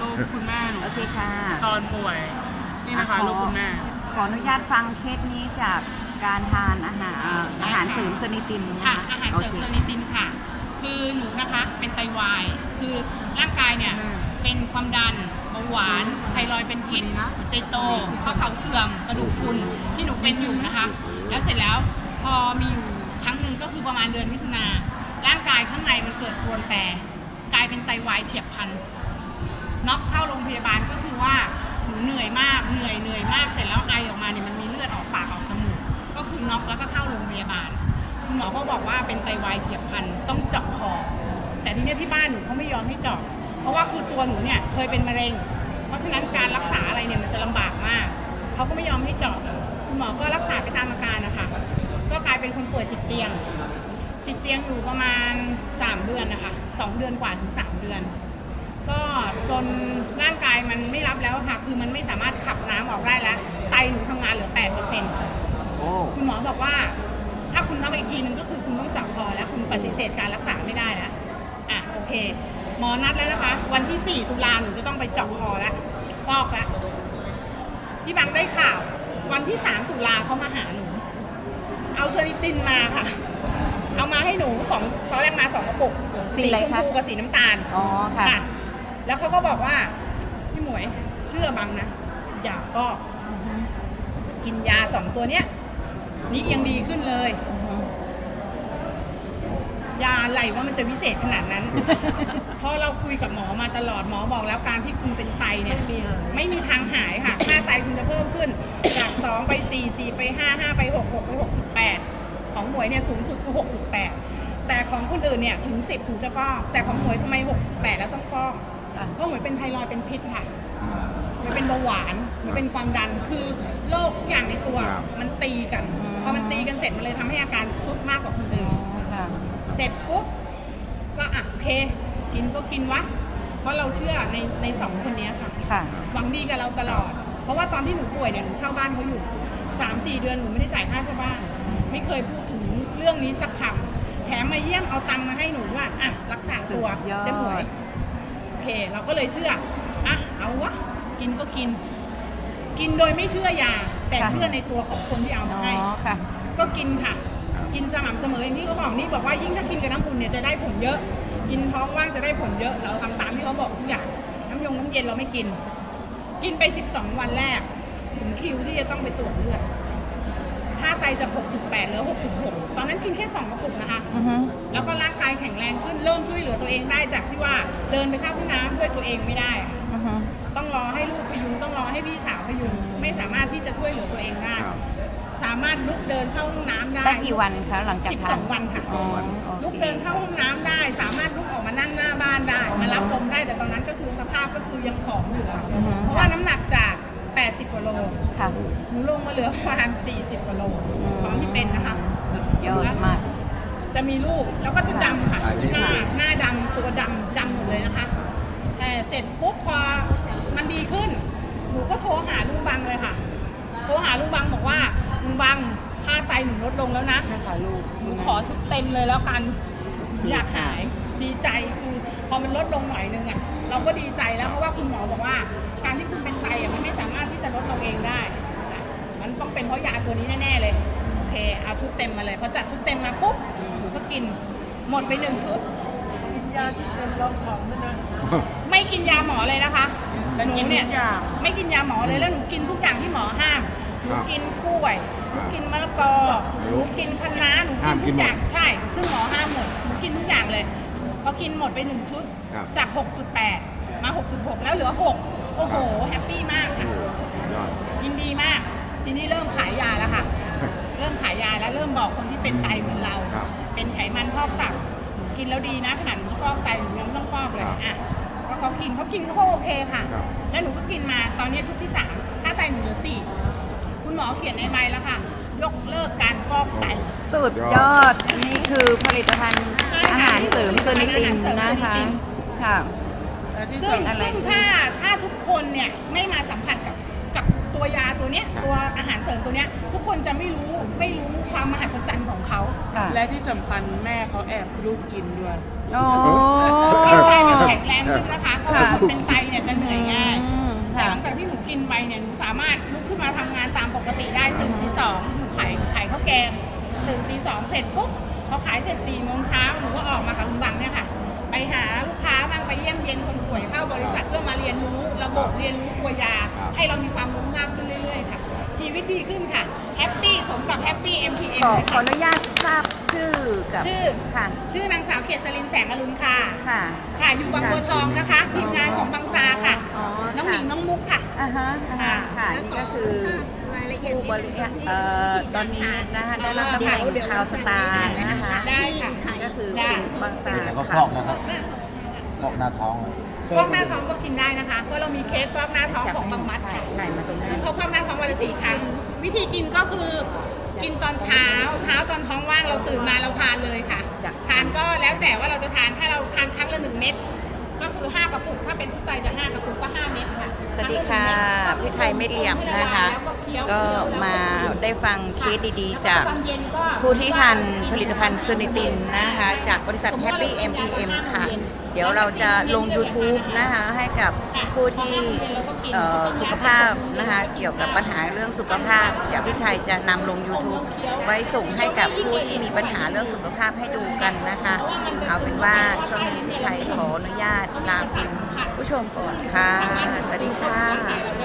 ลูกคุณแม่หนูโอเคค่ะ ตอนป่วย นี่นะคะอะขอลูกคุณแม่ ขออนุญาตฟังเคสนี้จากการทานอาหารเอ่ออาหารเสริมสนิตินนะค่ะคะอาหารเสริมโอโซคนิตินค่ะ คือหนูนะคะเป็นไตวาย คือร่างกายเนี่ยอืมเป็นความดันเบาหวานไทรอยด์เป็นพิษหัวใจโตข้อเข่าเสื่อมกระดูกพรุนที่หนูเป็นอยู่นะคะ แล้วเสร็จแล้วพอมีอยู่ครั้งหนึ่งก็คือประมาณเดือนมิถุนาร่างกายข้างในมันเกิดปรวนแปรกลายเป็นไตวายเฉียบพลัน น็อกเข้าโรงพยาบาลก็คือว่าหนูเหนื่อยมากเหนื่อยเหนื่อยมากเสร็จแล้วไอออกมาเนี่ยมันมีเลือดออกปากออกจมูกก็คือน็อกแล้วก็เข้าโรงพยาบาลคุณหมอก็บอกว่าเป็นไตวายเฉียบพลันต้องเจาะคอแต่ทีนี้ที่บ้านหนูเขาไม่ยอมให้เจาะเพราะว่าคือตัวหนูเนี่ยเคยเป็นมะเร็ง เพราะฉะนั้นการรักษาอะไรเนี่ยมันจะลำบากมากเขาก็ไม่ยอมให้เจาะคุณหมอก็รักษาไปตามอาการนะคะก็กลายเป็นคนป่วยติดเตียง ติดเตียงอยู่ประมาณ 3 เดือนนะคะ2เดือนกว่าถึง 3 เดือน ก็จนร่างกายมันไม่รับแล้วค่ะคือมันไม่สามารถขับน้ำออกได้แล้วไตหนูทำงานเหลือ8%โอ้คุณหมอบอกว่า ถ้าคุณนับอีกทีนึงก็คือคุณต้องเจับคอแล้วคุณปฏิเสธการรักษาไม่ได้แล้วอะโอเค หมอนัดแล้วนะคะ วันที่ 4 ตุลาหนูจะต้องไปเจาะคอแล้วฟอกแล้วพี่บังได้ข่าว วันที่ 3 ตุลาเขามาหาหนู เอาเซริตินมาค่ะ เอามาให้หนูสองตอนแรกมาสองกระปุกสีอะไรชมคะ พูกับสีน้ำตาล อ๋อค่ะค่ะ แล้วเขาก็บอกว่าพี่หมวยเชื่อบังนะ อย่าก็กินยาสองตัวเนี้ยนี่ยังดีขึ้นเลยอือฮึยาอะไรว่ามันจะวิเศษขนาดนั้น เพราะเราคุยกับหมอมาตลอดหมอบอกแล้วการที่คุณเป็นไตเนี่ย ไม่มีทางหายค่ะ ค่าไตคุณจะเพิ่มขึ้น จาก 2 ไป 4 4 ไป 5 5 ไป 6 6 ไป 68 ของหมวยเนี่ยสูงสุดคือ 6 8 แต่ของคนอื่นเนี่ยถึง 10 ถึงจะฟอกแต่ของหมวยทำไม 6 8 แล้วต้องฟอก อะเพราะหมวยเป็นไทรอยด์เป็นพิษค่ะมันเป็นเบาหวานมันเป็นความดันคือโรคทุกอย่างในตัวครับ มันตีกันอืมพอมันตีกันเสร็จมันเลยทำให้อาการซุดมากกว่าคนอื่นอ๋อค่ะเสร็จปุ๊บก็อะโอเค กินก็กินวะ เพราะเราเชื่อในในสองคนเนี้ยค่ะ ค่ะ หวังดีกับเราตลอด เพราะว่าตอนที่หนูป่วยเนี่ยหนูเช่าบ้านเขาอยู่สามสี่เดือนหนูไม่ได้จ่ายค่าเช่าบ้าน ไม่เคยพูดถึงเรื่องนี้สักคำแถมมาเยี่ยมเอาตังค์มาให้หนูว่าอะรักษาตัวสุดยอดเจ๊หมวยโอ เค เราก็เลยเชื่ออะเอาวะกินก็กิน กินโดยไม่เชื่อยา แต่เชื่อในตัวของคนที่เอาอ๋มาอให้ ค่ะ ก็กินค่ะ กินสม่ำเสมออย่างที่เขาบอกนี่บอกว่ายิ่งถ้ากินกับน้ำอุ่นเนี่ยจะได้ผลเยอะ กินท้องว่างจะได้ผลเยอะ เราทำตามที่เขาบอกทุกอย่าง น้ำยงน้ำเย็นเราไม่กิน กินไป 12 วันแรก ถึงคิวที่จะต้องไปตรวจเลือด ค่าไตจาก6.8เหลือ6.6ตอนนั้นกินแค่ 2 กระปุกนะคะ อือฮึแล้วก็ร่างกายแข็งแรงขึ้นเริ่มช่วยเหลือตัวเองได้จากที่ว่าเดินไปเข้าห้องน้ำด้วยตัวเองไม่ได้อะอือฮึ ต้องรอให้ลูกพยุงต้องรอให้พี่สาวพยุงไม่สามารถที่จะช่วยเหลือตัวเองได้ ครับ สามารถลุกเดินเข้าห้องน้ำได้ ได้กี่วันคะหลังจากทาน12 วันค่ะ อ๋อโอค ลุกเดินเข้าห้องน้ำได้ สามารถลุกออกมานั่งหน้าบ้านได้ มารับลมได้แต่ตอนนั้นก็คือสภาพก็คือยังผอมอยู่อะอือฮึ เพราะว่าน้ำหนักจาก 80กว่าโลค่ะ หนูลงมาเหลือประมาณ40กว่าโลอืมตอนที่เป็นนะคะยอดมาก จะมีรูปแล้วก็จะดำค่ะอ่านี่หน้าหน้าดำตัวดำดำหมดเลยนะคะ แต่เสร็จปุ๊บพอมันดีขึ้น หนูก็โทรหาลุงบังเลยค่ะ โทรหาลุงบังบอกว่าลุงบังค่าไตหนูลดลงแล้วนะนะคะลูกหนูขอชุดเต็มเลยแล้วกัน อยากหายดีใจคือพ อมันลดลงหน่อยนึงอะเราก็ดีใจแล้วเพราะว่าคุณหมอบอกว่า การที่คุณเป็นไตอะมันไม่สามารถที่จะลดลงเองได้อะมันต้องเป็นเพราะยาตัวนี้แน่ๆเลยโอเคเอาชุดเต็มมาเลยพอจัดชุดเต็มมาปุ๊บหนูก็กินหมดไปหนึ่งชุด กินยาชุดเต็มรองของด้วยนะไม่กินยาหมอเลยนะคะแต่หนูเนี่ยทุกอย่างไม่กินยาหมอเลยแล้วหนูกินทุกอย่างที่หมอห้ามหนูครับกินกล้วยหนูกินมะละกอหนูกินคะน้าหนูกิห้านมกิทุนกหมดอย่างใช่ ซึ่งหมอห้ามหมดหนูกินทุกอย่างเลย พอกินหมดไปหนึ่งชุด ครับจาก 6.8 มา 6.6 แล้วเหลือ 6 โอ้โห แฮปปี้มากโอ้ค่ะโหยอด ยินดีมาก ทีนี้เริ่มขายยาแล้วค่ะ เริ่มขายยาแล้วเริ่มบอกคนที่เป็นไตเหมือนเรา ครับเป็นไขมันพอกตับ กินแล้วดีนะขนาดหนูฟอกไตหนูยังไม่ต้องฟอกเลยครับอะเพราะเขากินเขากินเขาก็โอเคค่ะ ครับ แล้วหนูก็กินมาตอนนี้ชุดที่สามค่าไตหนูเหลือสี่คุณหมอเขียนในใบแล้วค่ะ ยกเลิกการฟอกไต สุดยอดอันนี้คือผลิตภัณฑ์อาหารเสริมโซนิตินนะคะค่ะและที่ซึ่งสำคัญซึ่งถ้าถ้าทุกคนเนี่ยไม่มาสัมผัสกับกับตัวยาตัวเนี้ยตัวอาหารเสริมตัวเนี้ยทุกคนจะไม่รู้ไม่รู้ความมหัศจรรย์ของเขาค่ะและที่สำคัญแม่เขาแอบลูกกินด้วยโอ้ร่างกายมันแข็งแรงขึ้นนะคะเพราะว่าคนเป็นไตเนี่ยจะเหนื่อยง่ายอืมแต่ค่ะ หลังจากที่หนูกินไปเนี่ยหนูสามารถลุกขึ้นมาทำงานตามปกติได้ตื่นตีสองหนูขายขายข้าวแกงตื่นตีสองเสร็จปุ๊บพอขายเสร็จสี่โมงเช้าหนูก็ออกมากับลุงบังเนี่ยค่ะ ไปหาลูกค้าบ้างไปเยี่ยมเยียนคนป่วยเข้าบริษัทเพื่อมาเรียนรู้ระบบเรียนรู้ตัวยาให้เรามีความรู้มากขึ้นเรื่อยๆค่ะ ชีวิตดีขึ้นค่ะแฮปปี้สมกับแฮปปี้ MPM ขอเลยขอค่ะ อนุญาตทราบชื่อกับชื่อ ค่ะชื่อนางสาวเกษรินแสงอรุณค่ะ ค่ะ ค่ะ อยู่บางบัวทองนะคะ ทีมงานของบางซาค่ะ อ๋อน้ องหมิงน้องมุกค่ะอ่าฮะอ่าฮะค่ะนี่ก็คือรายละเอียดผู้บริหารเอ่อตอนนี้นะคะได้รับตำแหน่งชาวสตาร์นะคะได้ค่ะนี่ก็คือเป็นบางสาแต่ก็ฟค่ะอกนะครับฟอกหน้าท้องฟอกหน้าท้องก็กินได้นะคะเพราะเรามีเคสฟอกหน้าท้องของบางมัดค่ะไหนมาตรงนี้ซึ่งเขาฟอกหน้าท้องวันละสี่ครั้งวิธีกินก็คือกินตอนเช้า เช้าตอนท้องว่างเราตื่นมาเราทานเลยค่ะทานก็แล้วแต่ว่าเราจะทานถ้าเราทานครั้งละหนึ่งเม็ด ก็คือห้ากระปุก ถ้าเป็นชุดไตจะห้ากระปุกก็ห้าเม็ดค่ะสวัสดีค่ะพี่ไทยไม่เหลี่ยมนะคะ ก็มาได้ฟังเคสดีๆ จากตอนเย็นก็ผู้ที่ทานผลิตภัณฑ์ซูนิตินนะคะ จากบริษัท Happy MPM ค่ะ เดี๋ยวเราจะลง YouTube นะคะให้กับผู้ที่เอ่อสุขภาพนะคะเกี่ยวกับปัญหาเรื่องสุขภาพเดี๋ยวพี่ไทยจะนำลง YouTube ไว้ส่งให้กับผู้ที่มีปัญหาเรื่องสุขภาพให้ดูกันนะคะ เอาเป็นว่าช่วงนี้พี่ไทยขออนุญาตลาคุณผู้ชมก่อนค่ะ สวัสดีค่ะ